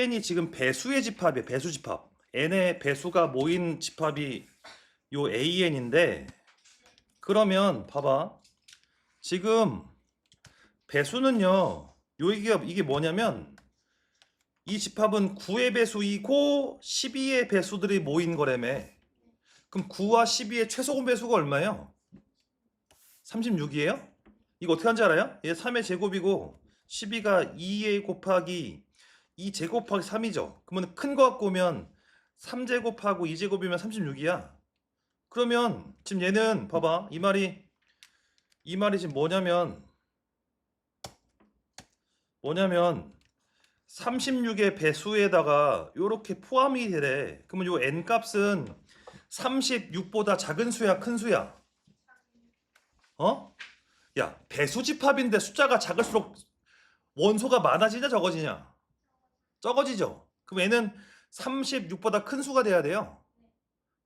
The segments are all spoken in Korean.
n이 지금 배수의 집합이에요. 배수 집합. n의 배수가 모인 집합이 요 an인데 그러면 봐봐. 지금 배수는요. 요 이게 이게 뭐냐면 이 집합은 9의 배수이고 12의 배수들이 모인 거라며. 그럼 9와 12의 최소공 배수가 얼마예요? 36이에요? 이거 어떻게 하는지 알아요? 얘 3의 제곱이고 12가 2의 곱하기 2 제 곱하기 3이죠. 그러면 큰 거 갖고 오면 3제 곱하고 2제 곱이면 36이야. 그러면 지금 얘는 봐봐. 이 말이 이 말이 지금 뭐냐면 뭐냐면 36의 배수에다가 요렇게 포함이 되래. 그러면 요 n 값은 36보다 작은 수야, 큰 수야? 어? 야, 배수 집합인데 숫자가 작을수록 원소가 많아지냐 적어지냐? 적어지죠. 그럼 얘는 36보다 큰 수가 돼야 돼요.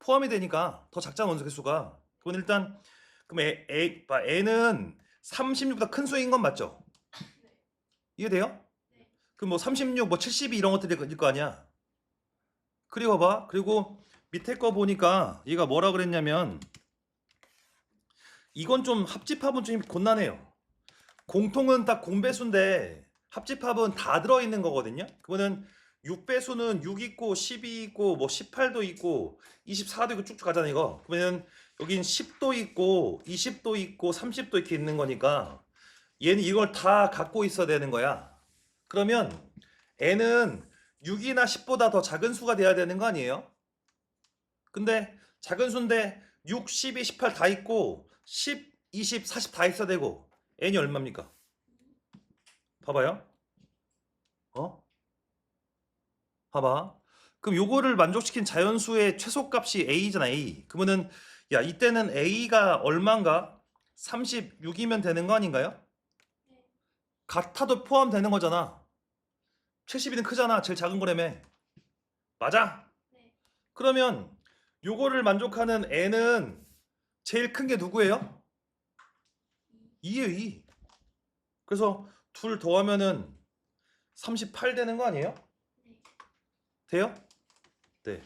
포함이 되니까 더 작잖아 원소 개수가. 그건 일단 그럼 애, 애, 봐, 애는 36보다 큰 수인 건 맞죠? 이해돼요? 그럼 뭐 36, 뭐 72 이런 것들일 거 아니야. 그리고 봐. 그리고 밑에 거 보니까 얘가 뭐라 그랬냐면 이건 좀 합집합은 좀 곤란해요. 공통은 딱 공배수인데 합집합은 다 들어있는 거거든요. 그거는 6배수는 6 있고 12 있고 뭐 18도 있고 24도 있고 쭉쭉 가잖아 이거. 그러면 여긴 10도 있고 20도 있고 30도 이렇게 있는 거니까 얘는 이걸 다 갖고 있어야 되는 거야. 그러면 n은 6이나 10보다 더 작은 수가 돼야 되는 거 아니에요? 근데 작은 수인데 6, 12, 18 다 있고 10, 20, 40 다 있어야 되고 n이 얼마입니까? 봐봐요. 어? 봐봐. 그럼 요거를 만족시킨 자연수의 최소값이 a잖아 a. 그러면은 야 이때는 a가 얼마인가? 36이면 되는 거 아닌가요? 같아도 포함되는 거잖아. 70이는 크잖아. 제일 작은 거라며. 맞아? 네. 그러면 요거를 만족하는 n은 제일 큰 게 누구예요? 2예요, 2. 그래서 둘 더하면은 38 되는 거 아니에요? 네. 돼요? 네.